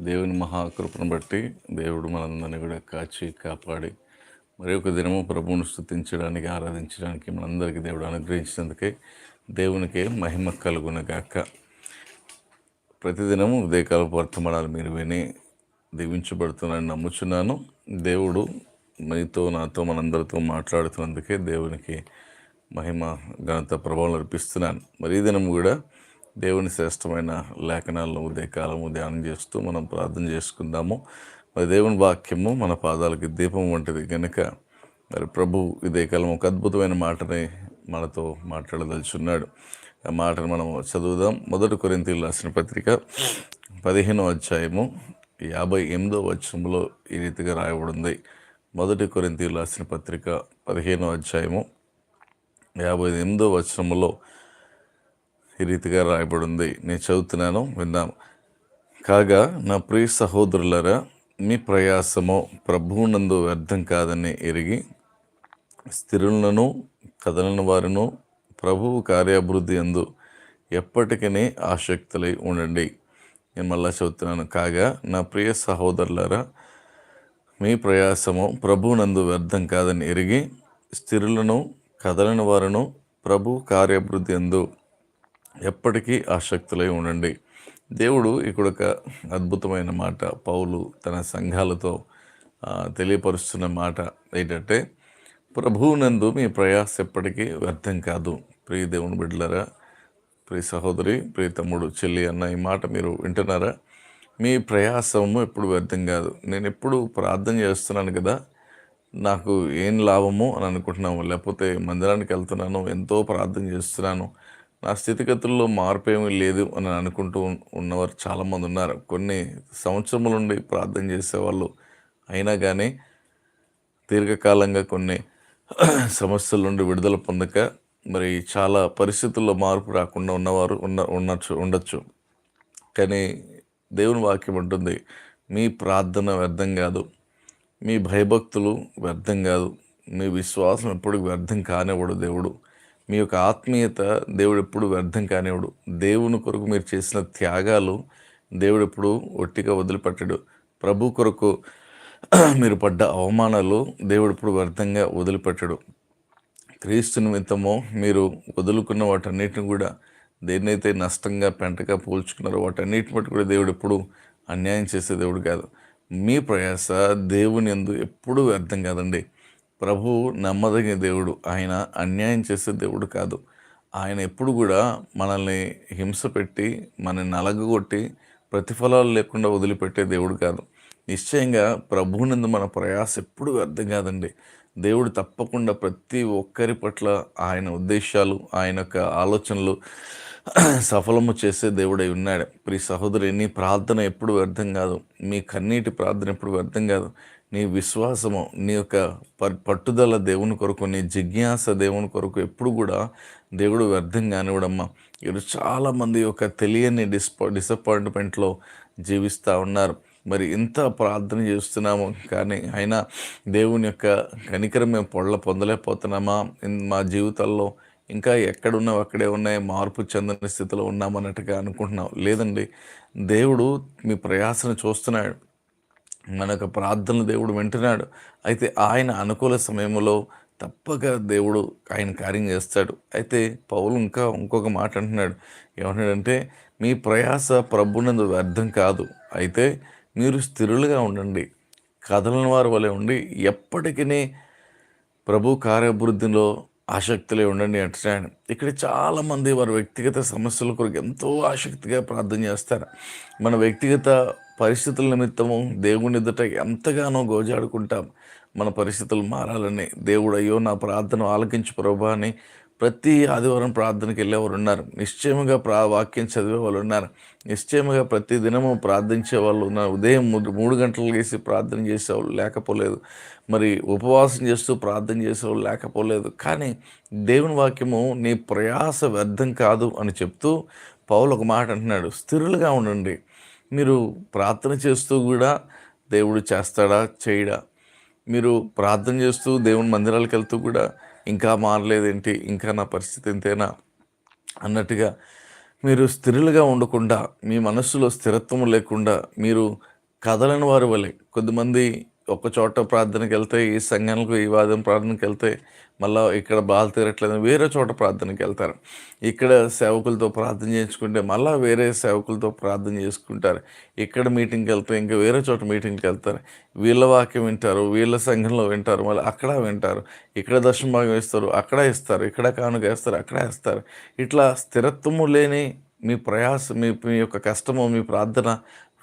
దేవుని మహాకృపను బట్టి దేవుడు మనందరినీ కూడా కాచి కాపాడి మరి ఒక దినము ప్రభువును స్థుతించడానికి ఆరాధించడానికి మనందరికీ దేవుడు అనుగ్రహించినందుకే దేవునికే మహిమ కలుగునగాక. ప్రతిదినము ఉదయకాలపు వర్తమానాలు మీరు విని దీవించబడుతున్నారని నమ్ముచున్నాను. దేవుడు మీతో నాతో మనందరితో మాట్లాడుతున్నందుకే దేవునికి మహిమ ఘనత ప్రభావం అర్పిస్తున్నాను. మరి ఈ దినం కూడా దేవుని శ్రేష్టమైన లేఖనాలను ఉదయకాలము ధ్యానం చేస్తూ మనం ప్రార్థన చేసుకుందాము. మరి దేవుని వాక్యము మన పాదాలకి దీపం వంటిది. కనుక మరి ప్రభు కాలం ఒక అద్భుతమైన మాటని మనతో మాట్లాడదలుచున్నాడు. ఆ మాటను మనం చదువుదాం. మొదటి కొరింతలు రాసిన పత్రిక పదిహేనో అధ్యాయము యాభై ఎనిమిదో వచనంలో ఈ రీతిగా రాయబడింది. మొదటి కొరింతలు రాసిన పత్రిక పదిహేనో అధ్యాయము యాభై ఎనిమిదో వచనములో ఈ రీతిగా రాయబడి ఉంది నేను చదువుతున్నాను విందాం కాగా నా ప్రియ సహోదరులరా మీ ప్రయాసము ప్రభువునందు వ్యర్థం కాదని ఎరిగి స్థిరులను కదలని వారిను ప్రభువు కార్యాభివృద్ధి ఎందు ఎప్పటికీ ఆసక్తులై ఉండండి. నేను మళ్ళా చదువుతున్నాను. కాగా నా ప్రియ సహోదరులరా మీ ప్రయాసము ప్రభువునందు వ్యర్థం కాదని ఎరిగి స్థిరులను కదలని వారును ప్రభు కార్యాభివృద్ధి ఎందు ఎప్పటికీ ఆసక్తులై ఉండండి. దేవుడు ఇక్కడ ఒక అద్భుతమైన మాట పౌలు తన సంఘాలతో తెలియపరుస్తున్న మాట ఏంటంటే ప్రభువునందు మీ ప్రయాస ఎప్పటికీ వ్యర్థం కాదు. ప్రియ దేవుని బిడ్డలారా ప్రియ సహోదరి ప్రియ తమ్ముడు చెల్లి అన్న ఈ మాట మీరు వింటున్నారా? మీ ప్రయాసము ఎప్పుడు వ్యర్థం కాదు. నేను ఎప్పుడు ప్రార్థన చేస్తున్నాను కదా నాకు ఏం లాభము అని అనుకుంటున్నాము లేకపోతే మందిరానికి వెళ్తున్నాను ఎంతో ప్రార్థన చేస్తున్నాను నా స్థితిగతుల్లో మార్పు ఏమీ లేదు అని అనుకుంటూ ఉన్నవారు చాలామంది ఉన్నారు. కొన్ని సంవత్సరముల నుండి ప్రార్థన చేసేవాళ్ళు అయినా కానీ దీర్ఘకాలంగా కొన్ని సమస్యల నుండి విడుదల పొందక మరి చాలా పరిస్థితుల్లో మార్పు రాకుండా ఉన్నవారు ఉన్న ఉండొచ్చు ఉండొచ్చు. కానీ దేవుని వాక్యం ఉంటుంది మీ ప్రార్థన వ్యర్థం కాదు మీ భయభక్తులు వ్యర్థం కాదు మీ విశ్వాసం ఎప్పుడు వ్యర్థం కానివ్వడు దేవుడు. మీ యొక్క ఆత్మీయత దేవుడు ఎప్పుడు వ్యర్థం కానివ్వడు. దేవుని కొరకు మీరు చేసిన త్యాగాలు దేవుడు ఎప్పుడు ఒట్టిగా వదిలిపెట్టడు. ప్రభు కొరకు మీరు పడ్డ అవమానాలు దేవుడు ఎప్పుడు వ్యర్థంగా వదిలిపెట్టడు. క్రీస్తు నిమిత్తమో మీరు వదులుకున్న వాటన్నిటిని కూడా దేన్నైతే నష్టంగా పెంటగా పోల్చుకున్నారో వాటన్నిటిని బట్టి కూడా దేవుడు ఎప్పుడు అన్యాయం చేసే దేవుడు కాదు. మీ ప్రయాస దేవుని ఎందు ఎప్పుడూ వ్యర్థం కాదండి. ప్రభు నమ్మదగిన దేవుడు. ఆయన అన్యాయం చేసే దేవుడు కాదు. ఆయన ఎప్పుడు కూడా మనల్ని హింస పెట్టి మనల్ని నలగగొట్టి ప్రతిఫలాలు లేకుండా వదిలిపెట్టే దేవుడు కాదు. నిశ్చయంగా ప్రభువునందు మన ప్రయాస ఎప్పుడు అర్థం కాదండి. దేవుడు తప్పకుండా ప్రతి ఒక్కరి పట్ల ఆయన ఉద్దేశాలు ఆయన యొక్క ఆలోచనలు సఫలము చేసే దేవుడై ఉన్నాడు. ప్రి సహోదరి నీ ప్రార్థన ఎప్పుడు వ్యర్థం కాదు. మీ కన్నీటి ప్రార్థన ఎప్పుడు వ్యర్థం కాదు. నీ విశ్వాసము నీ యొక్క పట్టుదల దేవుని కొరకు నీ జిజ్ఞాస దేవుని కొరకు ఎప్పుడు కూడా దేవుడు వ్యర్థం కానివ్వడమ్మా. ఈరోజు చాలామంది యొక్క తెలియని డిస్ప డిసప్పాయింట్మెంట్లో జీవిస్తూ ఉన్నారు. మరి ఇంత ప్రార్థన చేస్తున్నాము కానీ అయినా దేవుని యొక్క కనికరం మేము పొడల పొందలేకపోతున్నామా? మా జీవితాల్లో ఇంకా ఎక్కడున్నావు అక్కడే ఉన్నాయి మార్పు చెందని స్థితిలో ఉన్నామన్నట్టుగా అనుకుంటున్నాం. లేదండి దేవుడు మీ ప్రయాసను చూస్తున్నాడు. మన యొక్క ప్రార్థనలు దేవుడు వింటున్నాడు. అయితే ఆయన అనుకూల సమయంలో తప్పక దేవుడు ఆయన కార్యం చేస్తాడు. అయితే పౌలు ఇంకా ఇంకొక మాట అంటున్నాడు. ఏమంటాడంటే మీ ప్రయాస ప్రభునందు వ్యర్థం కాదు. అయితే మీరు స్థిరులుగా ఉండండి. కదలని వారి వలె ఉండి ఎప్పటికీ ప్రభు కార్యాభివృద్ధిలో ఆసక్తిలో ఉండండి అంటున్నాడు. ఇక్కడ చాలామంది వారి వ్యక్తిగత సమస్యల కొరకు ఎంతో ఆసక్తిగా ప్రార్థన చేస్తారు. మన వ్యక్తిగత పరిస్థితుల నిమిత్తము దేవుని ఎదుట ఎంతగానో గోజాడుకుంటాం. మన పరిస్థితులు మారాలని దేవుడు అయ్యో నా ప్రార్థన ఆలకించు ప్రభా అని ప్రతి ఆదివారం ప్రార్థనకి వెళ్ళేవారు ఉన్నారు. నిశ్చయముగా ప్రా వాక్యం చదివే వాళ్ళు ఉన్నారు. నిశ్చయముగా ప్రతి దినము ప్రార్థించే వాళ్ళు ఉన్నారు. ఉదయం మూడు మూడు గంటలు వేసి ప్రార్థన చేసేవాళ్ళు లేకపోలేదు. మరి ఉపవాసం చేస్తూ ప్రార్థన చేసేవాళ్ళు లేకపోలేదు. కానీ దేవుని వాక్యము నీ ప్రయాస వ్యర్థం కాదు అని చెప్తూ పౌలు ఒక మాట అంటున్నాడు. స్థిరులుగా ఉండండి. మీరు ప్రార్థన చేస్తూ కూడా దేవుడు చేస్తాడా చేయడా? మీరు ప్రార్థన చేస్తూ దేవుని మందిరాలకు వెళ్తూ కూడా ఇంకా మారలేదేంటి? ఇంకా నా పరిస్థితి ఇంతేనా అన్నట్టుగా మీరు స్థిరులుగా ఉండకుండా మీ మనస్సులో స్థిరత్వం లేకుండా మీరు కదలని వారి వలె కొద్దిమంది ఒక చోట ప్రార్థనకి వెళ్తే ఈ సంఘానికి ఈ వాదం ప్రార్థనకి వెళ్తే మళ్ళీ ఇక్కడ బాధ తీరట్లేదు వేరే చోట ప్రార్థనకి వెళ్తారు ఇక్కడ సేవకులతో ప్రార్థన చేయించుకుంటే మళ్ళీ వేరే సేవకులతో ప్రార్థన చేసుకుంటారు. ఇక్కడ మీటింగ్కి వెళ్తే ఇంకా వేరే చోట మీటింగ్కి వెళ్తారు వీళ్ళ వాక్యం వింటారు వీళ్ళ సంఘంలో వింటారు మళ్ళీ అక్కడ వింటారు. ఇక్కడ దర్శన భాగం ఇస్తారు అక్కడ ఇస్తారు ఇక్కడ కానుక వేస్తారు అక్కడ వేస్తారు. ఇట్లా స్థిరత్వము లేని మీ ప్రయాస మీ మీ యొక్క కష్టము మీ ప్రార్థన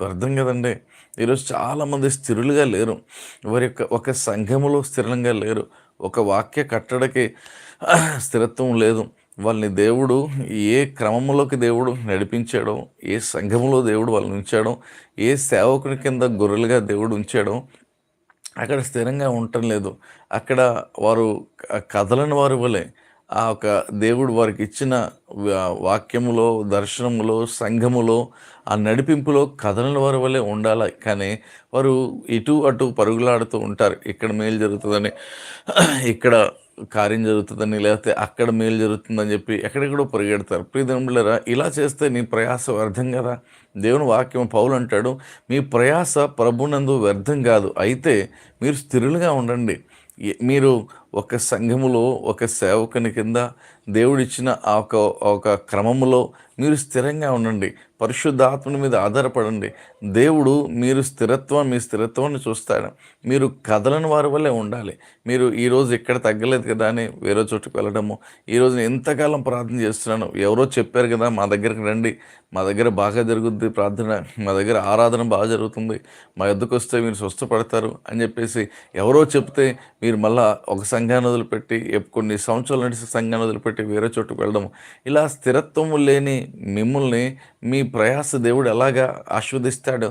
అర్థం కదండి. ఈరోజు చాలామంది స్థిరులుగా లేరు. వారి యొక్క ఒక సంఘములో స్థిరంగా లేరు. ఒక వాక్య కట్టడకి స్థిరత్వం లేదు. వాళ్ళని దేవుడు ఏ క్రమంలోకి దేవుడు నడిపించాడో ఏ సంఘములో దేవుడు వాళ్ళని ఉంచాడో ఏ సేవకుని కింద గొర్రెలుగా దేవుడు ఉంచాడో అక్కడ స్థిరంగా ఉండటం లేదు. అక్కడ వారు కదలని వారు వలె ఆ ఒక దేవుడు వారికి ఇచ్చిన వాక్యములో దర్శనములో సంఘములో ఆ నడిపింపులో కథలను వారి వల్లే ఉండాలి? కానీ వారు ఇటు అటు పరుగులాడుతూ ఉంటారు. ఇక్కడ మేలు జరుగుతుందని ఇక్కడ కార్యం జరుగుతుందని లేకపోతే అక్కడ మేలు జరుగుతుందని చెప్పి ఎక్కడెక్కడో పరిగెడతారు. ప్రియదంబులరా ఇలా చేస్తే నీ ప్రయాస వ్యర్థం కదా? దేవుని వాక్యం పౌలు అంటాడు మీ ప్రయాస ప్రభునందు వ్యర్థం కాదు. అయితే మీరు స్థిరులుగా ఉండండి. మీరు ఒక సంఘములో ఒక సేవకుని కింద దేవుడిచ్చిన ఆ ఒక ఒక క్రమములో మీరు స్థిరంగా ఉండండి. పరిశుద్ధాత్మని మీద ఆధారపడండి. దేవుడు మీరు స్థిరత్వం మీ స్థిరత్వాన్ని చూస్తాడు. మీరు కదలని వారి వల్లే ఉండాలి. మీరు ఈరోజు ఇక్కడ తగ్గలేదు కదా అని వేరే చోటుకు వెళ్ళడము. ఈరోజు ఎంతకాలం ప్రార్థన చేస్తున్నాను? ఎవరో చెప్పారు కదా మా దగ్గరికి రండి. మా దగ్గర బాగా జరుగుద్ది ప్రార్థన. మా దగ్గర ఆరాధన బాగా జరుగుతుంది. మా ఎద్దుకు వస్తే మీరు స్వస్థపడతారు అని చెప్పేసి ఎవరో చెప్తే మీరు మళ్ళీ ఒకసారి సంఘాన్ని వదిలిపెట్టి కొన్ని సంవత్సరాల నుంచి సంఘాన్ని వదిలిపెట్టి వేరే చోటుకు వెళ్ళడం ఇలా స్థిరత్వం లేని మిమ్మల్ని మీ ప్రయాస దేవుడు ఎలాగా ఆస్వాదిస్తాడు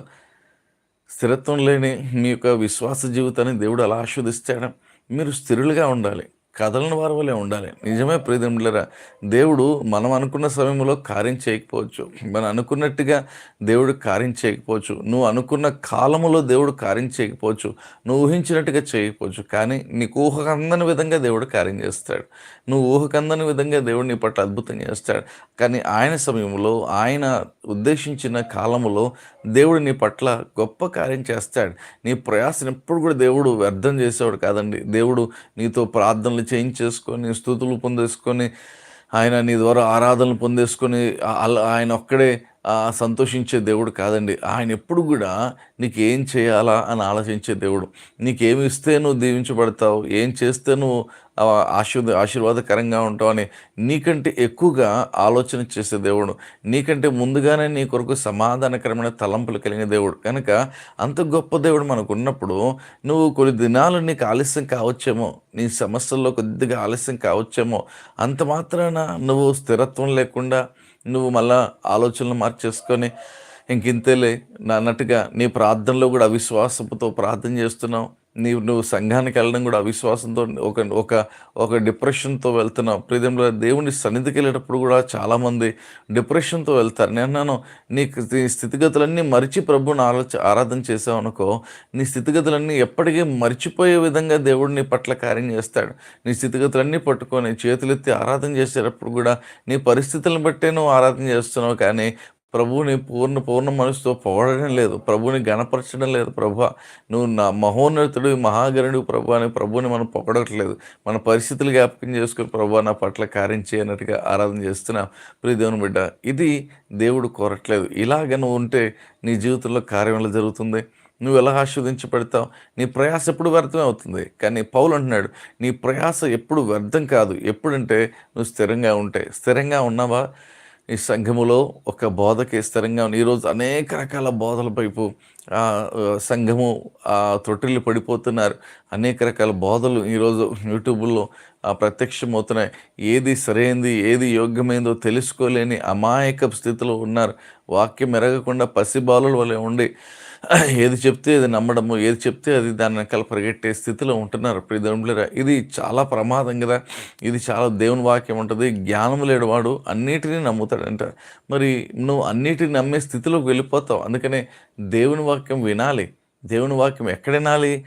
స్థిరత్వం లేని మీ యొక్క విశ్వాస జీవితాన్ని దేవుడు అలా ఆస్వాదిస్తాడు మీరు స్థిరులుగా ఉండాలి. కదలని వారి వల్లే ఉండాలి. నిజమే ప్రియదములరా దేవుడు మనం అనుకున్న సమయంలో కార్యం చేయకపోవచ్చు. మనం అనుకున్నట్టుగా దేవుడు కార్యం చేయకపోవచ్చు. నువ్వు అనుకున్న కాలములో దేవుడు కార్యం చేయకపోవచ్చు. నువ్వు ఊహించినట్టుగా చేయకపోవచ్చు. కానీ నీకు ఊహకందని విధంగా దేవుడు కార్యం చేస్తాడు. నువ్వు ఊహకందని విధంగా దేవుడు నీ పట్ల అద్భుతం చేస్తాడు. కానీ ఆయన సమయంలో ఆయన ఉద్దేశించిన కాలములో దేవుడు నీ పట్ల గొప్ప కార్యం చేస్తాడు. నీ ప్రయాసం ఎప్పుడు కూడా దేవుడు వ్యర్థం చేసేవాడు కాదండి. దేవుడు నీతో ప్రార్థనలు చేయించేసుకొని స్థుతులు పొందేసుకొని ఆయన నీ ద్వారా ఆరాధనలు పొందేసుకొని ఆయన ఒక్కడే సంతోషించే దేవుడు కాదండి. ఆయన ఎప్పుడు కూడా నీకు ఏం చేయాలా అని ఆలోచించే దేవుడు. నీకేమి ఇస్తే నువ్వు దీవించబడతావు ఏం చేస్తే నువ్వు ఆశీర్వ ఆశీర్వాదకరంగా ఉంటావు అని నీకంటే ఎక్కువగా ఆలోచన చేసే దేవుడు. నీకంటే ముందుగానే నీ కొరకు సమాధానకరమైన తలంపులు కలిగిన దేవుడు. కనుక అంత గొప్ప దేవుడు మనకు ఉన్నప్పుడు నువ్వు కొన్ని దినాలు నీకు ఆలస్యం కావచ్చేమో నీ సమస్యల్లో కొద్దిగా ఆలస్యం కావచ్చేమో అంత మాత్రాన నువ్వు స్థిరత్వం లేకుండా నువ్వు మళ్ళా ఆలోచనలు మార్చేసుకొని ఇంకింతేలే అన్నట్టుగా నీ ప్రార్థనలో కూడా అవిశ్వాసంతో ప్రార్థన చేస్తున్నావు. నీవు నువ్వు సంఘానికి వెళ్ళడం కూడా అవిశ్వాసంతో ఒక ఒక ఒక డిప్రెషన్తో వెళ్తున్నావు ప్రియదంలో దేవుని సన్నిధికి వెళ్ళేటప్పుడు కూడా చాలామంది డిప్రెషన్తో వెళ్తారు. నేను అన్నాను నీ స్థితిగతులన్నీ మరిచి ప్రభుని ఆలోచ ఆరాధన చేసావు అనుకో నీ స్థితిగతులన్నీ ఎప్పటికీ మర్చిపోయే విధంగా దేవుడు నీ పట్ల కార్యం చేస్తాడు. నీ స్థితిగతులన్నీ పట్టుకొని చేతులెత్తి ఆరాధన చేసేటప్పుడు కూడా నీ పరిస్థితులను బట్టే నువ్వు ఆరాధన చేస్తున్నావు కానీ ప్రభువుని పూర్ణ పూర్ణ మనసుతో పొగడడం లేదు. ప్రభువుని గణపరచడం లేదు. ప్రభు నువ్వు నా మహోన్నతుడు మహాగరుడు ప్రభు అని ప్రభువుని మనం పొగడట్లేదు. మన పరిస్థితులు జ్ఞాపకం చేసుకుని ప్రభు నా పట్ల కార్యం చేయనట్టుగా ఆరాధన చేస్తున్నా ప్రియదేవుని బిడ్డ ఇది దేవుడు కోరట్లేదు. ఇలాగ నువ్వు ఉంటే నీ జీవితంలో కార్యం జరుగుతుంది? నువ్వు ఎలా ఆస్వాదించబడతావు నీ ప్రయాస ఎప్పుడు వ్యర్థమే అవుతుంది. కానీ పౌలు అంటున్నాడు నీ ప్రయాస ఎప్పుడు వ్యర్థం కాదు. ఎప్పుడంటే నువ్వు స్థిరంగా ఉంటే. స్థిరంగా ఉన్నావా? ఈ సంఘములో ఒక బోధకి స్థిరంగా ఈరోజు అనేక రకాల బోధల వైపు సంఘము తొట్టిల్లు పడిపోతున్నారు. అనేక రకాల బోధలు ఈరోజు యూట్యూబ్లో ప్రత్యక్షమవుతున్నాయి. ఏది సరైనది ఏది యోగ్యమైందో తెలుసుకోలేని అమాయక స్థితిలో ఉన్నారు. వాక్యం ఎరగకుండా పసిబాలుల వలె ఉండి ఏది చెప్తే అది నమ్మడము ఏది చెప్తే అది దాని వెనకాల పరిగెట్టే స్థితిలో ఉంటున్నారు. ప్రియదేవులరా ఇది చాలా ప్రమాదం కదా. ఇది చాలా దేవుని వాక్యం ఉంటుంది. జ్ఞానం లేనివాడు అన్నిటినీ నమ్ముతాడంట. మరి నువ్వు అన్నిటిని నమ్మే స్థితిలోకి వెళ్ళిపోతావు. అందుకనే దేవుని వాక్యం వినాలి. దేవుని వాక్యం ఎక్కడ వినాలి?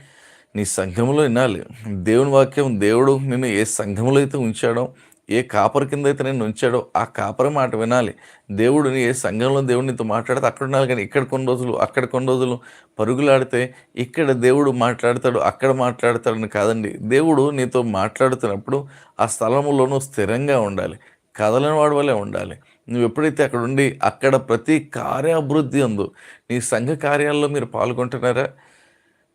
నీ సంఘంలో వినాలి. దేవుని వాక్యం దేవుడు నిన్ను ఏ సంఘంలో అయితే ఉంచాడో ఏ కాపరి కింద అయితే నేను ఉంచాడో ఆ కాపరి మాట వినాలి. దేవుడిని ఏ సంఘంలో దేవుడినితో మాట్లాడితే అక్కడ ఉండాలి కానీ ఇక్కడ కొన్ని రోజులు అక్కడ కొన్ని రోజులు పరుగులాడితే ఇక్కడ దేవుడు మాట్లాడతాడు అక్కడ మాట్లాడతాడని కాదండి. దేవుడు నీతో మాట్లాడుతున్నప్పుడు ఆ స్థలంలోనూ స్థిరంగా ఉండాలి. కదలని వాడి వల్లే ఉండాలి. నువ్వు ఎప్పుడైతే అక్కడ ఉండి అక్కడ ప్రతి కార్యాభివృద్ధి ఉందో నీ సంఘ కార్యాల్లో మీరు పాల్గొంటున్నారా?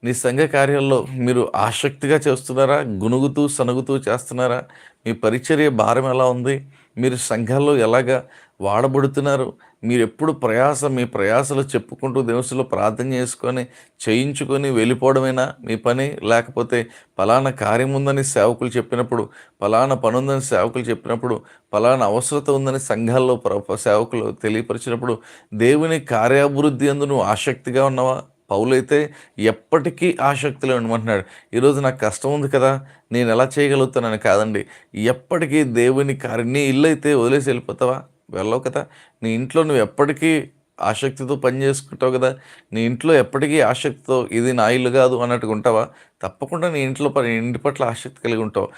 నీ సంఘ కార్యాల్లో మీరు ఆసక్తిగా చేస్తున్నారా? గునుగుతూ సనుగుతూ చేస్తున్నారా? మీ పరిచర్య భారం ఎలా ఉంది? మీరు సంఘాల్లో ఎలాగా వాడబడుతున్నారు? మీరు ఎప్పుడు ప్రయాస మీ ప్రయాసలు చెప్పుకుంటూ దేవుసులో ప్రార్థన చేసుకొని చేయించుకొని వెళ్ళిపోవడమేనా మీ పని? లేకపోతే ఫలానా కార్యం ఉందని సేవకులు చెప్పినప్పుడు ఫలానా పని ఉందని సేవకులు చెప్పినప్పుడు ఫలానా అవసరత ఉందని సంఘాల్లో ప్ర- సేవకులు తెలియపరిచినప్పుడు దేవుని కార్యాభివృద్ధి అందు నువ్వు ఆసక్తిగా ఉన్నావా? పౌలైతే ఎప్పటికీ ఆసక్తిలో ఉండమంటున్నాడు. ఈరోజు నాకు కష్టం ఉంది కదా నేను ఎలా చేయగలుగుతానని కాదండి. ఎప్పటికీ దేవుని కార్యం నీ ఇల్లు అయితే వదిలేసి వెళ్ళిపోతావా? వెళ్ళవు కదా. నీ ఇంట్లో నువ్వు ఎప్పటికీ ఆసక్తితో పని చేసుకుంటావు కదా. నీ ఇంట్లో ఎప్పటికీ ఆసక్తితో ఇది నా ఇల్లు కాదు అన్నట్టుగా ఉంటావా? తప్పకుండా నీ ఇంట్లో పని ఇంటి పట్ల ఆసక్తి కలిగి ఉంటావు.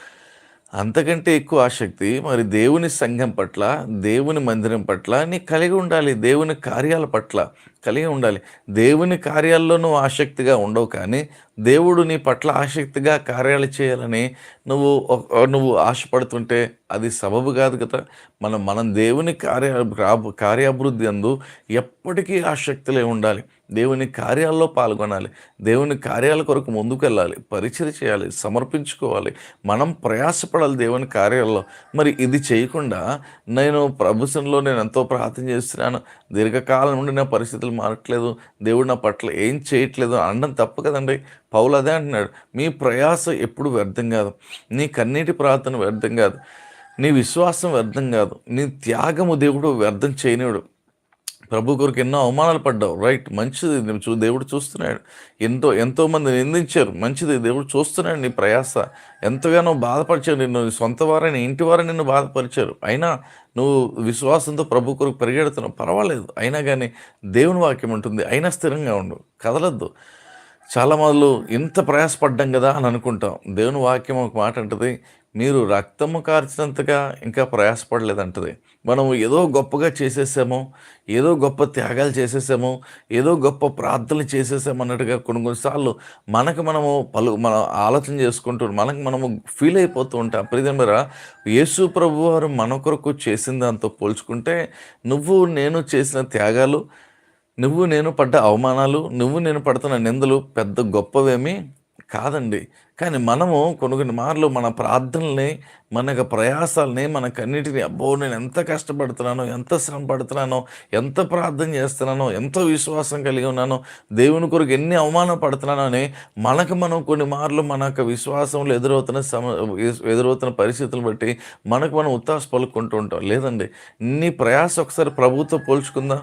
అంతకంటే ఎక్కువ ఆసక్తి మరి దేవుని సంఘం పట్ల దేవుని మందిరం పట్ల నీ కలిగి ఉండాలి. దేవుని కార్యాల పట్ల. కలిగి ఉండాలి. దేవుని కార్యాల్లో నువ్వు ఆసక్తిగా ఉండవు కానీ దేవుడు నీ పట్ల ఆసక్తిగా కార్యాలు చేయాలని నువ్వు నువ్వు ఆశపడుతుంటే అది సబబు కాదు కదా. మనం మనం దేవుని కార్య కార్యాభివృద్ధి అందు ఎప్పటికీ ఆసక్తిలో ఉండాలి. దేవుని కార్యాల్లో పాల్గొనాలి. దేవుని కార్యాల కొరకు ముందుకెళ్ళాలి. పరిచయం చేయాలి. సమర్పించుకోవాలి. మనం ప్రయాసపడాలి దేవుని కార్యాల్లో. మరి ఇది చేయకుండా నేను ప్రభుత్వంలో నేను ఎంతో ప్రార్థన చేస్తున్నాను. దీర్ఘకాలం నుండి నా పరిస్థితులు మారట్లేదు దేవుడు నా పట్ల ఏం చేయట్లేదు అనడం తప్పు కదండి. పౌలు అదే అంటున్నాడు మీ ప్రయాస ఎప్పుడు వ్యర్థం కాదు నీ కన్నీటి ప్రార్థన వ్యర్థం కాదు నీ విశ్వాసం వ్యర్థం కాదు నీ త్యాగము దేవుడు వ్యర్థం చేయనివాడు ప్రభు కొరకు ఎన్నో అవమానాలు పడ్డావు రైట్ మంచిది చూ దేవుడు చూస్తున్నాడు. ఎంతో ఎంతోమంది నిందించారు మంచిది దేవుడు చూస్తున్నాడు నీ ప్రయాస. ఎంతగానో బాధపరిచారు నిన్ను నీ సొంత వారని ఇంటి వారని నిన్ను బాధపరిచారు. అయినా నువ్వు విశ్వాసంతో ప్రభు కొరకు పరిగెడుతున్నావు. పర్వాలేదు. అయినా కానీ దేవుని వాక్యం ఉంటుంది అయినా స్థిరంగా ఉండు. కదలద్దు. చాలా మొదలు ఇంత ప్రయాసపడ్డాం కదా అని అనుకుంటాం. దేవుని వాక్యం ఒక మాట అంటది మీరు రక్తము కార్చినంతగా ఇంకా ప్రయాసపడలేదంటది. మనం ఏదో గొప్పగా చేసేసామో ఏదో గొప్ప త్యాగాలు చేసేసామో ఏదో గొప్ప ప్రార్థనలు చేసేసాము అన్నట్టుగా కొన్ని కొన్నిసార్లు మనకు మనము పలు మనం ఆలోచన చేసుకుంటూ మనకు మనము ఫీల్ అయిపోతూ ఉంటాం. ప్రియమరా యేసు ప్రభు వారు మన కొరకు చేసిన దాంతో పోల్చుకుంటే నువ్వు నేను చేసిన త్యాగాలు నువ్వు నేను పడ్డ అవమానాలు నువ్వు నేను పడుతున్న నిందలు పెద్ద గొప్పవేమీ కాదండి. కానీ మనము కొన్ని కొన్ని మార్లు మన ప్రార్థనల్ని మన యొక్క ప్రయాసాలని మన కన్నిటిని అబ్బో నేను ఎంత కష్టపడుతున్నానో ఎంత శ్రమ పడుతున్నానో ఎంత ప్రార్థన చేస్తున్నానో ఎంత విశ్వాసం కలిగి ఉన్నానో దేవుని కొరకు ఎన్ని అవమాన పడుతున్నానో అని మనకు మనం కొన్ని మార్లు మన యొక్క విశ్వాసంలో ఎదురవుతున్న సమ ఎదురవుతున్న పరిస్థితులు బట్టి మనకు మనం ఉత్తాస పలుకుంటూ ఉంటాం. లేదండి నీ ప్రయాస ఒకసారి ప్రభుత్వం పోల్చుకుందాం.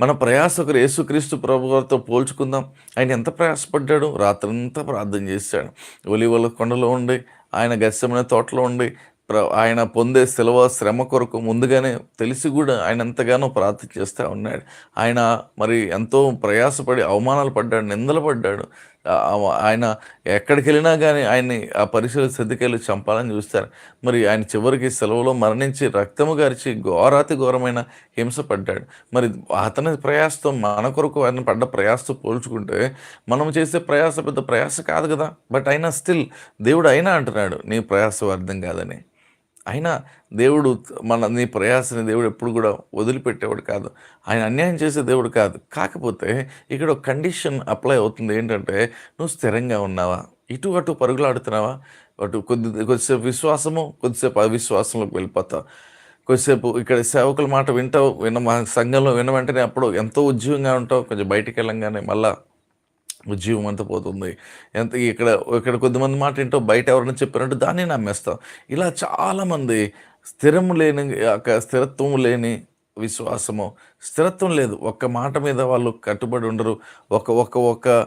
మన ప్రయాస ఒకరు యేసుక్రీస్తు ప్రభువారితో పోల్చుకుందాం. ఆయన ఎంత ప్రయాసపడ్డాడు? రాత్రంతా ప్రార్థన చేశాడు. ఒలివల కొండలో ఉండి ఆయన గస్యమైన తోటలో ఉండి ప్ర ఆయన పొందే సెలవ శ్రమ కొరకు ముందుగానే తెలిసి కూడా ఆయన ఎంతగానో ప్రార్థన చేస్తూ ఉన్నాడు. ఆయన మరి ఎంతో ప్రయాసపడి అవమానాలు పడ్డాడు నిందలు పడ్డాడు. ఆయన ఎక్కడికి వెళ్ళినా కానీ ఆయన్ని ఆ పరిశీలి సర్దికెళ్ళి చంపాలని చూస్తారు. మరి ఆయన చివరికి సెలవులో మరణించి రక్తము గారిచి ఘోరాతి ఘోరమైన హింస పడ్డాడు. మరి అతని ప్రయాసతో మన కొరకు ఆయన పడ్డ ప్రయాసతో పోల్చుకుంటే మనం చేసే ప్రయాస పెద్ద ప్రయాస కాదు కదా. బట్ అయినా స్టిల్ దేవుడు అయినా అంటున్నాడు నీ ప్రయాస అర్థం కాదని. అయినా దేవుడు మన నీ ప్రయాసని దేవుడు ఎప్పుడు కూడా వదిలిపెట్టేవాడు కాదు. ఆయన అన్యాయం చేసే దేవుడు కాదు. కాకపోతే ఇక్కడ ఒక కండిషన్ అప్లై అవుతుంది. ఏంటంటే నువ్వు స్థిరంగా ఉన్నావా? ఇటు అటు పరుగులాడుతున్నావా? అటు కొద్ది కొద్దిసేపు విశ్వాసము కొద్దిసేపు అవిశ్వాసంలోకి వెళ్ళిపోతావు. కొద్దిసేపు ఇక్కడ సేవకుల మాట వింటావు విన్న మా సంఘంలో విన్న వెంటనే అప్పుడు ఎంతో ఉద్యోగంగా ఉంటావు. కొంచెం బయటికి వెళ్ళంగానే మళ్ళా ఉద్యోగం అంతా పోతుంది? ఎంత ఇక్కడ ఇక్కడ కొద్దిమంది మాట ఏంటో బయట ఎవరైనా చెప్పారంటే దాన్ని నమ్మేస్తాం. ఇలా చాలామంది స్థిరం లేని స్థిరత్వం లేని విశ్వాసము? స్థిరత్వం లేదు. ఒక్క మాట మీద వాళ్ళు కట్టుబడి ఉండరు. ఒక ఒక ఒక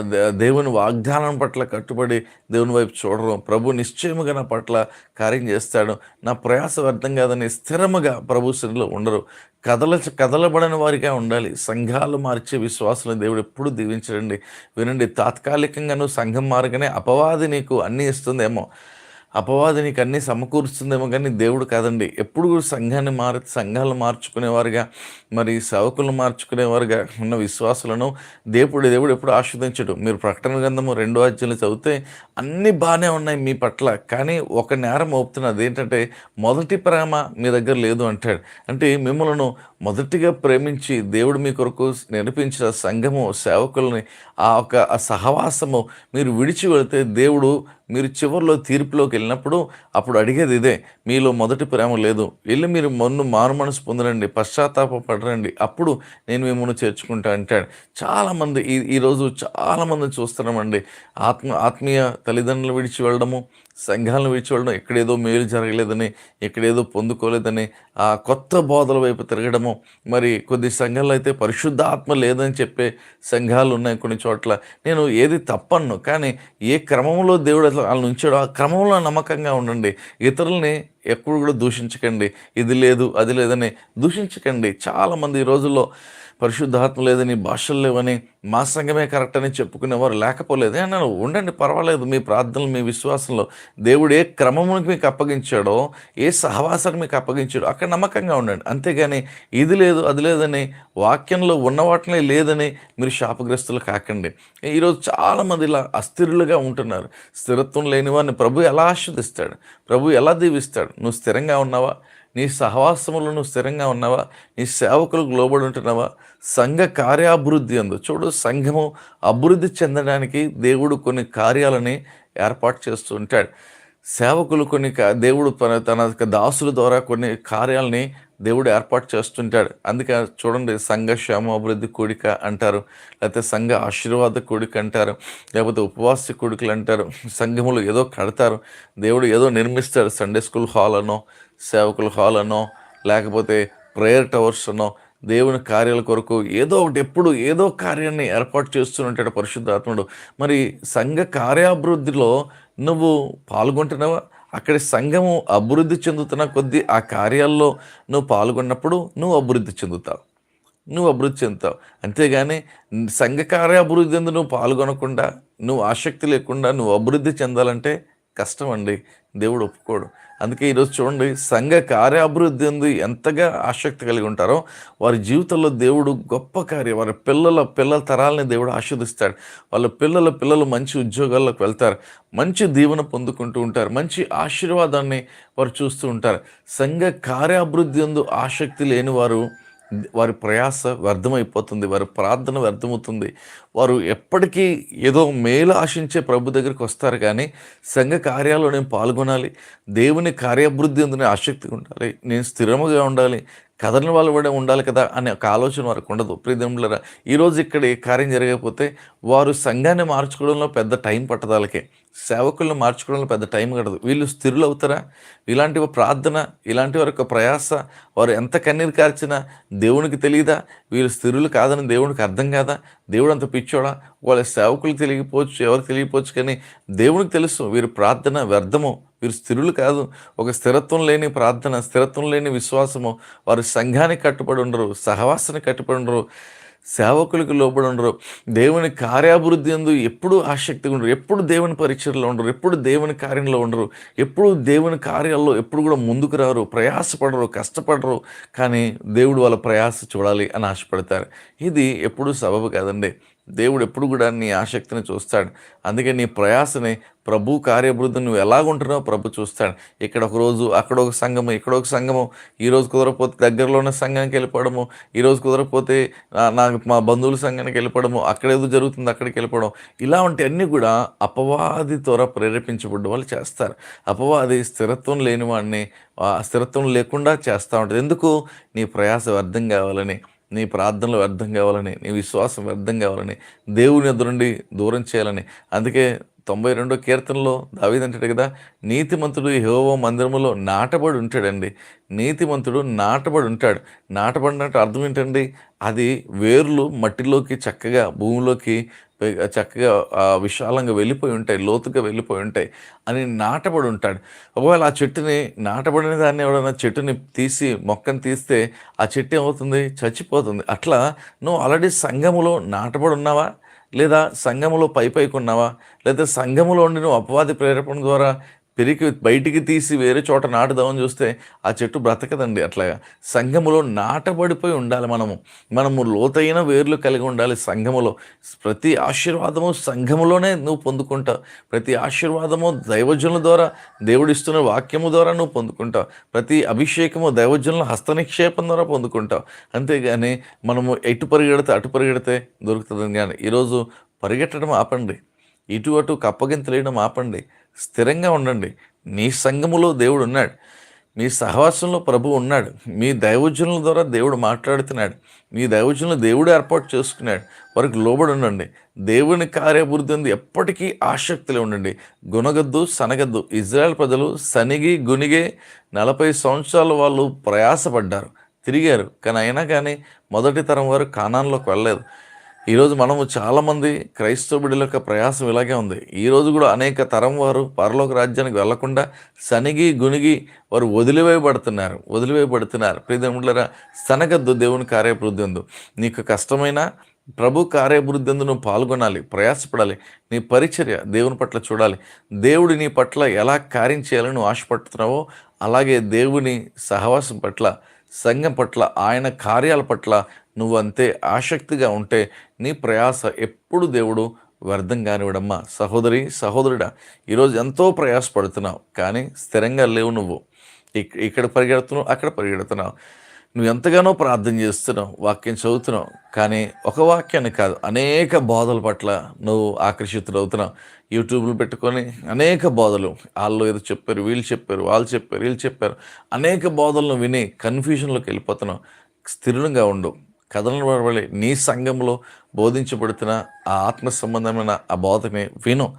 దే- దేవుని వాగ్దానం పట్ల కట్టుబడి దేవుని వైపు చూడరు. ప్రభు నిశ్చయముగా నా పట్ల కార్యం చేస్తాడు. నా ప్రయాస అర్థం కాదని స్థిరముగా ప్రభు శ్రీలో ఉండరు. కదల కదలబడని వారిగా ఉండాలి. సంఘాలు మార్చే విశ్వాసం దేవుడు ఎప్పుడు దీవించడండి. వినండి. తాత్కాలికంగాను సంఘం మార్గనే అపవాది నీకు అన్నీ ఇస్తుందేమో. అపవాది నీకు అన్నీ సమకూరుస్తుందేమో కానీ దేవుడు కాదండి. ఎప్పుడు కూడా సంఘాన్ని మారి సంఘాలు మార్చుకునేవారుగా మరి సేవకులను మార్చుకునేవారుగా ఉన్న విశ్వాసులను దేవుడు దేవుడు ఎప్పుడు ఆస్వాదించడు మీరు ప్రకటన గ్రంథము రెండో అధ్యాయులు చదివితే అన్నీ బాగానే ఉన్నాయి మీ పట్ల కానీ ఒక నేరం మోపుతున్నది ఏంటంటే మొదటి ప్రేమ మీ దగ్గర లేదు అంటాడు. అంటే మిమ్మల్ని మొదటిగా ప్రేమించి దేవుడు మీ కొరకు నేర్పించిన సంఘము సేవకుల్ని ఆ ఒక సహవాసము మీరు విడిచి వెళితే దేవుడు మీరు చివరిలో తీర్పులోకి వెళ్ళినప్పుడు అప్పుడు అడిగేది ఇదే మీలో మొదటి ప్రేమ లేదు వెళ్ళి మీరు మొన్ను మారు మనసు పొందరండి పశ్చాత్తాపడరండి అప్పుడు నేను మిమ్మల్ని చేర్చుకుంటా అంటాడు. చాలామంది ఈ ఈరోజు చాలామంది చూస్తున్నామండి. ఆత్మ ఆత్మీయ తల్లిదండ్రులు విడిచి వెళ్ళడము సంఘాలను విడిచి ఎక్కడేదో మేలు జరగలేదని ఎక్కడేదో పొందుకోలేదని ఆ కొత్త బోధల వైపు తిరగడము. మరి కొద్ది సంఘాల్లో అయితే పరిశుద్ధ ఆత్మ లేదని చెప్పే సంఘాలు ఉన్నాయి కొన్ని చోట్ల. నేను ఏది తప్పను కానీ ఏ క్రమంలో దేవుడు అట్లా వాళ్ళు ఉంచాడో ఆ క్రమంలో నమ్మకంగా ఉండండి. ఇతరుల్ని ఎప్పుడు కూడా దూషించకండి. ఇది లేదు అది లేదని దూషించకండి. చాలామంది ఈ రోజుల్లో పరిశుద్ధాత్మ లేదని భాషలు లేవని మా సంఘమే కరెక్ట్ అని చెప్పుకునేవారు లేకపోలేదు అన్నాను ఉండండి పర్వాలేదు మీ ప్రార్థనలు మీ విశ్వాసంలో దేవుడు ఏ క్రమమునికి మీకు అప్పగించాడో ఏ సహవాసాన్ని మీకు అప్పగించాడో అక్కడ నమ్మకంగా ఉండండి. అంతేగాని ఇది లేదు అది లేదని వాక్యంలో ఉన్న వాటినే లేదని మీరు శాపగ్రస్తులు కాకండి. ఈరోజు చాలామంది ఇలా అస్థిరులుగా ఉంటున్నారు. స్థిరత్వం లేని వారిని ప్రభు ఎలా ఆస్వాదిస్తాడు ప్రభు ఎలా దీవిస్తాడు? నువ్వు స్థిరంగా ఉన్నావా? నీ సహవాసములు నువ్వు స్థిరంగా ఉన్నావా? నీ సేవకులకు లోబడి ఉంటున్నావా? సంఘ కార్యాభివృద్ధి అందు. చూడు సంఘము అభివృద్ధి చెందడానికి దేవుడు కొన్ని కార్యాలని ఏర్పాటు చేస్తూ ఉంటాడు. సేవకులు కొన్ని కా- దేవుడు తన దాసుల ద్వారా కొన్ని కార్యాలని దేవుడు ఏర్పాటు చేస్తుంటాడు. అందుకే చూడండి సంఘ క్షేమాభివృద్ధి కూడిక అంటారు. లేకపోతే సంఘ ఆశీర్వాద కూడిక అంటారు. లేకపోతే ఉపవాస కూడికలు అంటారు. సంఘములు ఏదో కడతారు. దేవుడు ఏదో నిర్మిస్తాడు. సండే స్కూల్ హాల్ అనో సేవకుల హాల్ అనో లేకపోతే ప్రేయర్ టవర్స్ అనో దేవుని కార్యాల కొరకు ఏదో ఒకటి ఎప్పుడు ఏదో కార్యాన్ని ఏర్పాటు చేస్తున్నట్టు పరిశుద్ధాత్ముడు మరి సంఘ కార్యాభివృద్ధిలో నువ్వు పాల్గొంటున్నావా? అక్కడ సంఘము అభివృద్ధి చెందుతున్న కొద్దీ ఆ కార్యాల్లో నువ్వు పాల్గొన్నప్పుడు నువ్వు అభివృద్ధి చెందుతావు. నువ్వు అభివృద్ధి చెందుతావు. అంతేగాని సంఘ కార్యాభివృద్ధి ఎందు నువ్వు పాల్గొనకుండా నువ్వు ఆసక్తి లేకుండా నువ్వు అభివృద్ధి చెందాలంటే కష్టం అండి. దేవుడు ఒప్పుకోడు. అందుకే ఈరోజు చూడండి సంఘ కార్యాభివృద్ధి ఎందు ఎంతగా ఆసక్తి కలిగి ఉంటారో వారి జీవితంలో దేవుడు గొప్ప కార్యం వారి పిల్లల పిల్లల తరాలని దేవుడు ఆశీర్దిస్తాడు వాళ్ళ పిల్లల పిల్లలు మంచి ఉద్యోగాల్లోకి వెళ్తారు మంచి దీవెన పొందుకుంటూ ఉంటారు మంచి ఆశీర్వాదాన్ని వారు చూస్తూ ఉంటారు. సంఘ కార్యాభివృద్ధి ఎందు ఆసక్తి లేని వారు వారి ప్రయాస వ్యర్థమైపోతుంది వారి ప్రార్థన వ్యర్థమవుతుంది. వారు ఎప్పటికీ ఏదో మేలు ఆశించే ప్రభు దగ్గరికి వస్తారు కానీ సంఘ కార్యాల్లో నేను పాల్గొనాలి దేవుని కార్యాభివృద్ధి అందునే ఆసక్తిగా ఉండాలి నేను స్థిరముగా ఉండాలి కదలని వాళ్ళు కూడా ఉండాలి కదా అనే ఒక ఆలోచన వారికి ఉండదు. ప్రియదములరా ఈరోజు ఇక్కడ ఏ కార్యం జరగకపోతే వారు సంఘాన్ని మార్చుకోవడంలో పెద్ద టైం పట్టదాలకే సేవకులను మార్చుకోవడంలో పెద్ద టైం గడదు. వీళ్ళు స్థిరులు అవుతారా ఇలాంటి ప్రార్థన ఇలాంటి వారి యొక్క ప్రయాస వారు ఎంత కన్నీరు కార్చినా దేవునికి తెలియదా వీళ్ళు స్థిరులు కాదని దేవునికి అర్థం కాదా? దేవుడు అంత పిచ్చోడా? వాళ్ళ సేవకులు తెలియకపోవచ్చు ఎవరికి తెలియకపోవచ్చు కానీ దేవునికి తెలుసు. వీరి ప్రార్థన వ్యర్థము. వీరు స్థిరులు కాదు. ఒక స్థిరత్వం లేని ప్రార్థన స్థిరత్వం లేని విశ్వాసము. వారు సంఘానికి కట్టుబడి ఉండరు సహవాసానికి కట్టుబడి ఉండరు. సేవకులకు లోబడి ఉండరు. దేవుని కార్యాభివృద్ధి ఎందు ఎప్పుడు ఆసక్తిగా ఉండరు. ఎప్పుడు దేవుని పరీక్షల్లో ఉండరు. ఎప్పుడు దేవుని కార్యంలో ఉండరు. ఎప్పుడు దేవుని కార్యాల్లో ఎప్పుడు కూడా ముందుకు రారు. ప్రయాసపడరు కష్టపడరు. కానీ దేవుడు వాళ్ళ ప్రయాస చూడాలి అని ఆశపడతారు. ఇది ఎప్పుడు సబబు కాదండి. దేవుడు ఎప్పుడు కూడా నీ ఆసక్తిని చూస్తాడు. అందుకే నీ ప్రయాసని ప్రభు కార్యభివృద్ధి నువ్వు ఎలాగుంటున్నావు ప్రభు చూస్తాడు. ఇక్కడ ఒక రోజు అక్కడ ఒక సంఘము ఇక్కడ ఒక సంఘము ఈరోజు కుదరకపోతే దగ్గరలో ఉన్న సంఘానికి వెళ్ళిపోవడము ఈ రోజు కుదరకపోతే నాకు మా బంధువుల సంఘానికి వెళ్ళిపోవడము అక్కడ ఏదో జరుగుతుంది అక్కడికి వెళ్ళిపోవడం ఇలాంటివన్నీ కూడా అపవాది ద్వారా ప్రేరేపించబడ్డ వాళ్ళు చేస్తారు. అపవాది స్థిరత్వం లేని వాడిని స్థిరత్వం లేకుండా చేస్తూ ఉంటుంది. ఎందుకు? నీ ప్రయాస వ్యర్థం కావాలని. నీ ప్రార్థనలు వ్యర్థం కావాలని నీ విశ్వాసం వ్యర్థం కావాలని దేవుని ఎదురుండి దూరం చేయాలని. అందుకే తొంభై రెండో కీర్తనలో దావీదంటాడు కదా నీతిమంతుడు హోవో మందిరములో నాటబడి ఉంటాడండి. నీతిమంతుడు నాటబడి ఉంటాడు. నాటబడినట్టు అర్థం ఏంటండి? అది వేర్లు మట్టిలోకి చక్కగా భూమిలోకి చక్కగా విశాలంగా వెళ్ళిపోయి ఉంటాయి లోతుగా వెళ్ళిపోయి ఉంటాయి అని నాటబడి ఉంటాడు. ఒకవేళ ఆ చెట్టుని నాటబడిన దాన్ని ఎవడైనా చెట్టుని తీసి మొక్కను తీస్తే ఆ చెట్టు ఏమవుతుంది? చచ్చిపోతుంది. అట్లా నువ్వు ఆల్రెడీ సంఘములో నాటబడి ఉన్నావా? లేదా సంఘములో పై పైకున్నావా లేదా సంఘములో ఉండి నువ్వు అపవాది ప్రేరేపణ ద్వారా పెరిగి బయటికి తీసి వేరే చోట నాటుదామని చూస్తే ఆ చెట్టు బ్రతకదండి అట్లాగా సంఘములో నాటబడిపోయి ఉండాలి మనము. మనము లోతైన వేర్లు కలిగి ఉండాలి సంఘములో. ప్రతి ఆశీర్వాదము సంఘములోనే నువ్వు పొందుకుంటావు. ప్రతి ఆశీర్వాదము దైవజనుల ద్వారా దేవుడిస్తున్న వాక్యము ద్వారా నువ్వు పొందుకుంటావు. ప్రతి అభిషేకము దైవజనుల హస్తనిక్షేపం ద్వారా పొందుకుంటావు. అంతేగాని మనము ఎటు పరిగెడితే అటు పరిగెడితే దొరుకుతుందని కానీ ఈరోజు పరిగెట్టడం ఆపండి. ఇటు అటు కప్పగింతలేయడం ఆపండి. స్థిరంగా ఉండండి. నీ సంఘములో దేవుడు ఉన్నాడు. మీ సహవాసంలో ప్రభు ఉన్నాడు. మీ దైవజనుల ద్వారా దేవుడు మాట్లాడుతున్నాడు. మీ దైవజనులు దేవుడు ఏర్పాటు చేసుకున్నాడు. వారికి లోబడి ఉండండి. దేవుని కార్యభివృద్ధి ఉంది. ఎప్పటికీ ఆసక్తిలో ఉండండి. గుణగద్దు సనగద్దు. ఇజ్రాయెల్ ప్రజలు సనిగి గునిగే నలభై సంవత్సరాలు వాళ్ళు ప్రయాసపడ్డారు. తిరిగారు. కానీ అయినా కానీ మొదటి తరం వారు కానాన్లోకి వెళ్ళలేదు. ఈరోజు మనము చాలామంది క్రైస్తవ బిడ్డల యొక్క ప్రయాసం ఇలాగే ఉంది. ఈరోజు కూడా అనేక తరం వారు పరలోక రాజ్యానికి వెళ్ళకుండా సనిగి గునిగి వారు వదిలివేయబడుతున్నారు వదిలివేయబడుతున్నారు. ప్రియములరా సనగద్దు దేవుని కార్యభివృద్ధి ఉంది నీకు కష్టమైన ప్రభు కార్యభివృద్ధి అందు నువ్వు పాల్గొనాలి ప్రయాసపడాలి నీ పరిచర్య దేవుని పట్ల చూడాలి. దేవుడు నీ పట్ల ఎలా కార్యం చేయాలని నువ్వు ఆశపడుతున్నావో అలాగే దేవుని సహవాసం పట్ల సంఘం పట్ల ఆయన కార్యాల పట్ల నువ్వు అంతే ఆసక్తిగా ఉంటే నీ ప్రయాస ఎప్పుడు దేవుడు వ్యర్థం కానివ్వడమ్మా. సహోదరి సహోదరుడా ఈరోజు ఎంతో ప్రయాసపడుతున్నావు కానీ స్థిరంగా లేవు నువ్వు. ఇక్కడ పరిగెడుతున్నావు అక్కడ పరిగెడుతున్నావు. నువ్వు ఎంతగానో ప్రార్థన చేస్తున్నావు వాక్యం చదువుతున్నావు కానీ ఒక వాక్యాన్ని కాదు అనేక బోధల పట్ల నువ్వు ఆకర్షితులవుతున్నావు. యూట్యూబ్లు పెట్టుకొని అనేక బోధలు వాళ్ళు ఏదో చెప్పారు వీళ్ళు చెప్పారు వాళ్ళు చెప్పారు వీళ్ళు చెప్పారు. అనేక బోధలను విని కన్ఫ్యూజన్లోకి వెళ్ళిపోతున్నావు. స్థిరంగా ఉండు. కథలను వడబడి నీ సంఘంలో బోధించబడుతున్న ఆ ఆత్మ సంబంధమైన ఆ బోధని విను.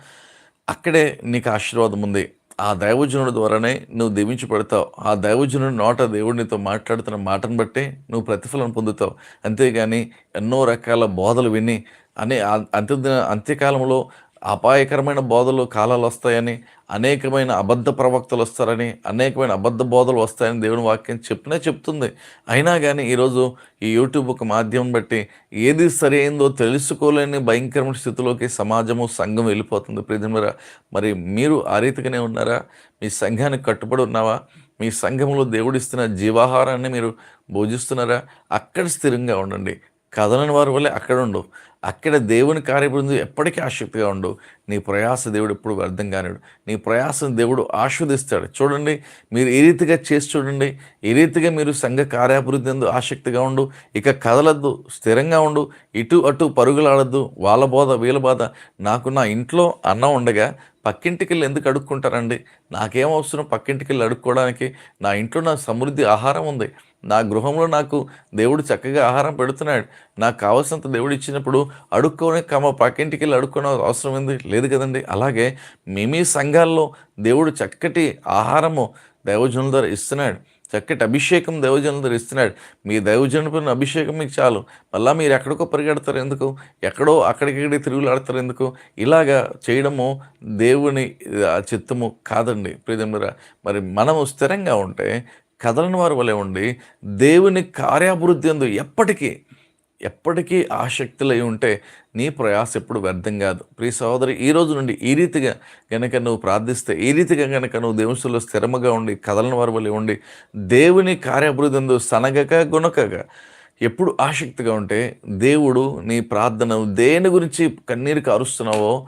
అక్కడే నీకు ఆశీర్వాదం ఉంది. ఆ దైవజనుడి ద్వారానే నువ్వు దీవించబడతావు. ఆ దైవజనుడి నోట దేవుడినితో మాట్లాడుతున్న మాటను బట్టే నువ్వు ప్రతిఫలం పొందుతావు. అంతేగాని ఎన్నో రకాల బోధలు విని అనే అంత్య అంత్యకాలంలో అపాయకరమైన బోధలు కాలాలు వస్తాయని అనేకమైన అబద్ధ ప్రవక్తలు వస్తారని అనేకమైన అబద్ధ బోధలు వస్తాయని దేవుని వాక్యం చెప్పినా చెప్తుంది. అయినా కానీ ఈరోజు ఈ యూట్యూబ్ ఒక మాధ్యమం బట్టి ఏది సరి అయిందో తెలుసుకోలేని భయంకరమైన స్థితిలోకి సమాజము సంఘం వెళ్ళిపోతుంది. ప్రియమరా మరి మీరు ఆ రీతిగానే ఉన్నారా? మీ సంఘానికి కట్టుబడి ఉన్నావా? మీ సంఘంలో దేవుడిస్తున్న జీవాహారాన్ని మీరు భోజిస్తున్నారా? అక్కడ స్థిరంగా ఉండండి. కదలని వారి వల్లే అక్కడ ఉండు. అక్కడ దేవుని కార్యబృందు ఎప్పటికీ ఆసక్తిగా ఉండు. నీ ప్రయాస దేవుడు ఎప్పుడు వ్యర్థం కానిడు నీ ప్రయాసం దేవుడు ఆస్వాదిస్తాడు చూడండి మీరు ఏ రీతిగా చేసి చూడండి ఏ రీతిగా మీరు సంఘ కార్యాభివృద్ధి ఎందు ఆసక్తిగా ఉండు. ఇక కదలద్దు స్థిరంగా ఉండు. ఇటు అటు పరుగులాడద్దు. వాళ్ళ బోధ వీళ్ళ బాధ. నాకు నా ఇంట్లో అన్నం ఉండగా పక్కింటికి వెళ్ళి ఎందుకు అడుక్కుంటారండి? నాకేం అవసరం పక్కింటికి వెళ్ళి అడుక్కోవడానికి? నా ఇంట్లో నా సమృద్ధి ఆహారం ఉంది. నా గృహంలో నాకు దేవుడు చక్కగా ఆహారం పెడుతున్నాడు. నాకు కావాల్సినంత దేవుడు ఇచ్చినప్పుడు అడుక్కోనే కమ పక్కింటికి వెళ్ళి అడుక్కోవడం అవసరం ఉంది లేదు కదండి. అలాగే మీ మీ సంఘాల్లో దేవుడు చక్కటి ఆహారము దైవజనుల ద్వారా ఇస్తున్నాడు. చక్కటి అభిషేకం దైవజనులు ద్వారా ఇస్తున్నాడు మీ దైవజనుల పైన అభిషేకం మీకు చాలు. మళ్ళీ మీరు ఎక్కడికో పరిగెడతారు ఎందుకు? ఎక్కడో అక్కడికి తిరుగులాడతారు ఎందుకు? ఇలాగా చేయడము దేవుని ఆ చిత్తము కాదండి. ప్రియమిరా మరి మనము స్థిరంగా ఉంటే కదలని వారి వలె ఉండి దేవుని కార్యాభివృద్ధి ఎందు ఎప్పటికీ ఎప్పటికీ ఆసక్తులై ఉంటే నీ ప్రయాస ఎప్పుడు వ్యర్థం కాదు. ప్రియ సహోదరి ఈ రోజు నుండి ఈ రీతిగా గనక నువ్వు ప్రార్థిస్తే ఈ రీతిగా గనక నువ్వు దేవునిలో స్థిరముగా ఉండి కదలని వరవలి ఉండి దేవుని కార్యాభివృద్ధి సనగక గుణకగా ఎప్పుడు ఆసక్తిగా ఉంటే దేవుడు నీ ప్రార్థన దేని గురించి కన్నీరుకి అరుస్తున్నావో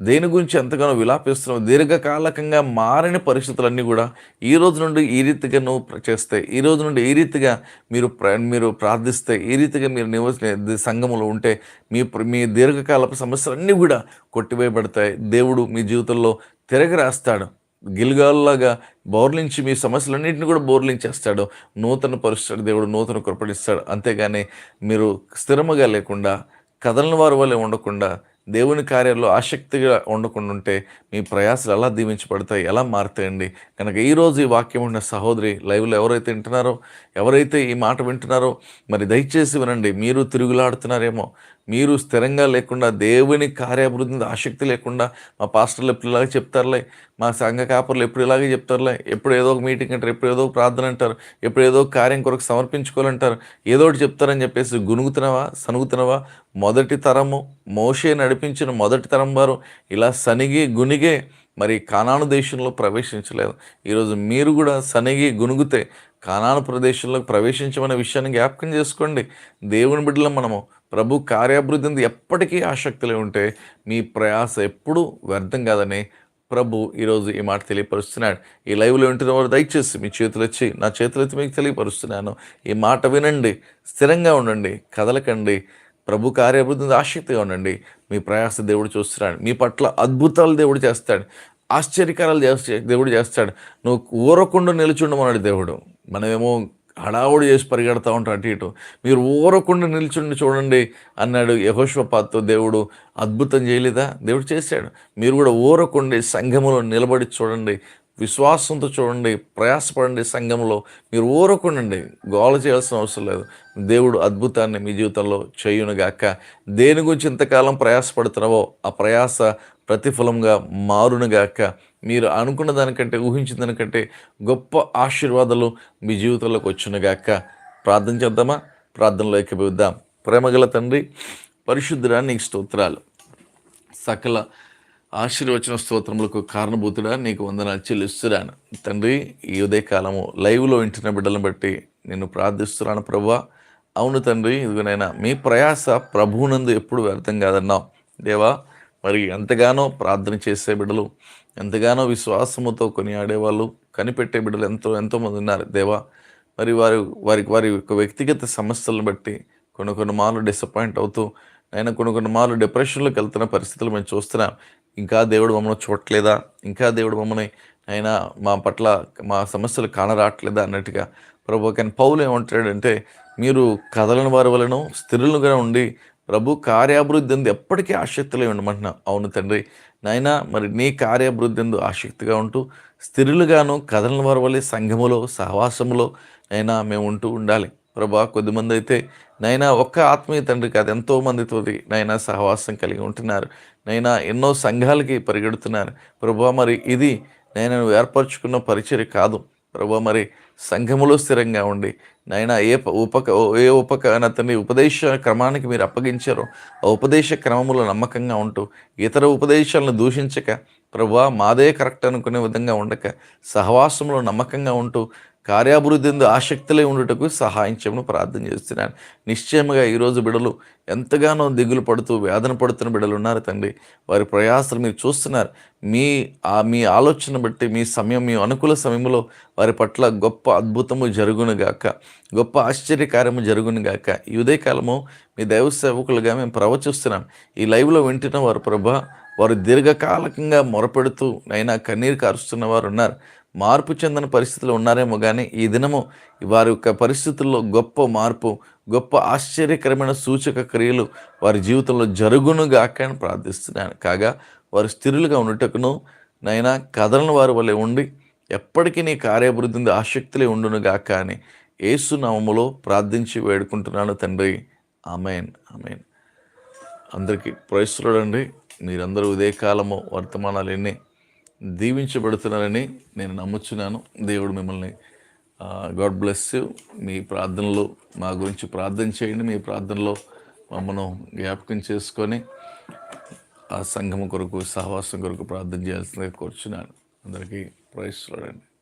దేని గురించి ఎంతగానో విలాపిస్తున్నావు దీర్ఘకాలకంగా మారిన పరిస్థితులన్నీ కూడా ఈ రోజు నుండి ఈ రీతిగా నువ్వు చేస్తే ఈ రోజు నుండి ఈ రీతిగా మీరు మీరు ప్రార్థిస్తే ఈ రీతిగా మీరు నివస సంఘములో ఉంటే మీ మీ దీర్ఘకాలపు సమస్యలన్నీ కూడా కొట్టివేయబడతాయి. దేవుడు మీ జీవితంలో తిరగ రాస్తాడు గిల్గాల్లాగా బోర్లించి మీ సమస్యలన్నింటినీ కూడా బోర్లించేస్తాడు. నూతన పరుస్తాడు దేవుడు నూతన కృపణిస్తాడు అంతేగాని మీరు స్థిరముగా లేకుండా కదలని వారి వల్లే ఉండకుండా దేవుని కార్యాల్లో ఆసక్తిగా ఉండకుండా ఉంటే మీ ప్రయాసాలు ఎలా దీవించబడతాయి ఎలా మారుతాయండి? కనుక ఈరోజు ఈ వాక్యం ఉన్న సహోదరి లైవ్లో ఎవరైతే వింటున్నారో ఎవరైతే ఈ మాట వింటున్నారో మరి దయచేసి వినండి మీరు తిరుగులాడుతున్నారేమో మీరు స్థిరంగా లేకుండా దేవుని కార్యాభివృద్ధి మీద ఆసక్తి లేకుండా మా పాస్టర్లు ఎప్పుడు ఇలాగే చెప్తారులే మా సంఘ కాపర్లు ఎప్పుడు ఇలాగే చెప్తారులే ఎప్పుడు ఏదో ఒక మీటింగ్ అంటారు ఎప్పుడు ఏదో ఒక ప్రార్థన అంటారు ఎప్పుడు ఏదో ఒక కార్యం కొరకు సమర్పించుకోవాలంటారు ఏదో ఒకటి చెప్తారని చెప్పేసి గునుగుతున్నావా సనుగుతున్నావా? మొదటి తరము మోషే నడిపించిన మొదటి తరం వారు ఇలా సనిగి గునిగే మరి కానాను దేశంలో ప్రవేశించలేదు. ఈరోజు మీరు కూడా సనిగి గునుగుతే కానాను ప్రదేశంలోకి ప్రవేశించమనే విషయాన్ని జ్ఞాపకం చేసుకోండి. దేవుని బిడ్డలో మనము ప్రభు కార్యాభివృద్ధి ఎప్పటికీ ఆసక్తిలో ఉంటే మీ ప్రయాస ఎప్పుడూ వ్యర్థం కాదని ప్రభు ఈరోజు ఈ మాట తెలియపరుస్తున్నాడు. ఈ లైవ్లో వింటున్న వారు దయచేసి మీ చేతులు వచ్చి నా చేతులు మీకు తెలియపరుస్తున్నాను. ఈ మాట వినండి స్థిరంగా ఉండండి కదలకండి ప్రభు కార్యాభివృద్ధి ఆసక్తిగా ఉండండి. మీ ప్రయాస దేవుడు చూస్తున్నాడు మీ పట్ల అద్భుతాలు దేవుడు చేస్తాడు ఆశ్చర్యకారాలు చేస్తే దేవుడు చేస్తాడు. నువ్వు ఊరకుండా నిలుచుండమన్నాడు దేవుడు. మనమేమో హడావుడి చేసి పరిగెడతా ఉంటాం అటు ఇటు. మీరు ఊరకుండా నిల్చుండి చూడండి అన్నాడు యహోష్వపాత్తో దేవుడు. అద్భుతం చేయలేదా? దేవుడు చేశాడు. మీరు కూడా ఊరకుండి సంఘములో నిలబడి చూడండి. విశ్వాసంతో చూడండి. ప్రయాసపడండి సంఘంలో మీరు ఊరకుండండి గోల చేయాల్సిన అవసరం లేదు. దేవుడు అద్భుతాన్ని మీ జీవితంలో చేయునుగాక దేని గురించి ఇంతకాలం ప్రయాసపడుతున్నావో ఆ ప్రయాస ప్రతిఫలంగా మారునుగాక మీరు అనుకున్న దానికంటే ఊహించిన దానికంటే గొప్ప ఆశీర్వాదాలు మీ జీవితంలోకి వచ్చినగాక ప్రార్థన చేద్దామా? ప్రార్థనలో ఎక్కిపోద్దాం ప్రేమగల తండ్రి పరిశుద్ధుడా నీకు స్తోత్రాలు. సకల ఆశీర్వచన స్తోత్రములకు కారణభూతుడా నీకు వందనాలు చెల్లిస్తున్నాను. తండ్రి ఈ ఉదయకాలము లైవ్లో వింటున్న బిడ్డలను బట్టి నేను ప్రార్థిస్తున్నాను ప్రభా అవును తండ్రి ఇదిగోనైనా మీ ప్రయాస ప్రభువునందు ఎప్పుడు వ్యర్థం కాదన్నావు. దేవా మరి ఎంతగానో ప్రార్థన చేసే బిడ్డలు ఎంతగానో విశ్వాసముతో కొనియాడేవాళ్ళు కనిపెట్టే బిడ్డలు ఎంతో ఎంతోమంది ఉన్నారు. దేవా మరి వారి వారికి వారి యొక్క వ్యక్తిగత సమస్యలను బట్టి కొన్ని కొన్ని మార్లు డిసప్పాయింట్ అవుతూ ఆయన కొన్ని కొన్ని మార్లు డిప్రెషన్లోకి వెళ్తున్న పరిస్థితులు మేము చూస్తున్నాం. ఇంకా దేవుడు మమ్మల్ని చూడట్లేదా? ఇంకా దేవుడు మమ్మల్ని ఆయన మా పట్ల మా సమస్యలు కానరావట్లేదా అన్నట్టుగా ప్రభు కానీ పౌలు ఏమంటాడంటే మీరు కదలని వారి వలన స్థిరులుగా ఉండి ప్రభు కార్యాభివృద్ధి ఎందు ఎప్పటికీ ఆసక్తిలో ఉండమంటున్నా. అవును తండ్రి. నాయన మరి నీ కార్యాభివృద్ధి ఎందు ఆసక్తిగా ఉంటూ స్థిరులుగాను కదలని వారి సంఘములో సహవాసములో అయినా మేము ఉంటూ ఉండాలి. ప్రభా కొద్దిమంది అయితే నైనా ఒక్క ఆత్మీయ తండ్రి కాదు ఎంతో మందితో నైనా సహవాసం కలిగి ఉంటున్నారు. నైనా ఎన్నో సంఘాలకి పరిగెడుతున్నారు. ప్రభా మరి ఇది నేను ఏర్పరచుకున్న పరిచయం కాదు. ప్రభా మరి సంఘములో స్థిరంగా ఉండి నాయన ఏ ఉపక ఏ ఉపక అతని ఉపదేశ క్రమానికి మీరు అప్పగించారో ఆ ఉపదేశ క్రమములో నమ్మకంగా ఉంటూ ఇతర ఉపదేశాలను దూషించక ప్రభా మాదే కరెక్ట్ అనుకునే విధంగా ఉండక సహవాసంలో నమ్మకంగా ఉంటూ కార్యాభివృద్ధి ఎందు ఆసక్తిలో ఉండుటకు సహాయం చేయమని ప్రార్థన చేస్తున్నాను. నిశ్చయముగా ఈరోజు బిడలు ఎంతగానో దిగులు పడుతూ వేదన పడుతున్న బిడలు ఉన్నారు తండ్రి. వారి ప్రయాసాలు మీరు చూస్తున్నారు. మీ ఆ మీ ఆలోచన బట్టి మీ సమయం మీ అనుకూల సమయంలో వారి పట్ల గొప్ప అద్భుతము జరుగునుగాక గొప్ప ఆశ్చర్యకార్యము జరుగునుగాక ఈ ఉదయకాలము మీ దైవ సేవకులుగా మేము ప్రవచిస్తున్నాం. ఈ లైవ్లో వింటున్న వారు ప్రభా వారు దీర్ఘకాలకంగా మొరపెడుతూ నైనా కన్నీరు కారుస్తున్న వారు ఉన్నారు. మార్పు చెందని పరిస్థితులు ఉన్నారేమో కానీ ఈ దినము వారి యొక్క పరిస్థితుల్లో గొప్ప మార్పు గొప్ప ఆశ్చర్యకరమైన సూచక క్రియలు వారి జీవితంలో జరుగునుగాక అని ప్రార్థిస్తున్నాను. కాగా వారు స్థిరులుగా ఉండుటకును నైనా కథలను వారి వలె ఉండి ఎప్పటికీ నీ కార్యాభివృద్ధి ఆసక్తులే ఆసక్తిలే ఉండునుగాక అని ఏసునామములో ప్రార్థించి వేడుకుంటున్నాను తండ్రి. ఆమెన్. ఆమెన్. అందరికీ ప్రయత్నుడండి మీరందరూ ఉదయకాలము వర్తమానాలు ఎన్ని దీవించబడుతున్నారని నేను నమ్ముచున్నాను. దేవుడు మిమ్మల్ని గాడ్ బ్లెస్ మీ ప్రార్థనలో మా గురించి ప్రార్థన చేయండి. మీ ప్రార్థనలో మమ్మను జ్ఞాపకం చేసుకొని ఆ సంఘం కొరకు సహవాసం కొరకు ప్రార్థన చేయాల్సిందిగా కూర్చున్నాను. అందరికీ ప్రయత్నుడండి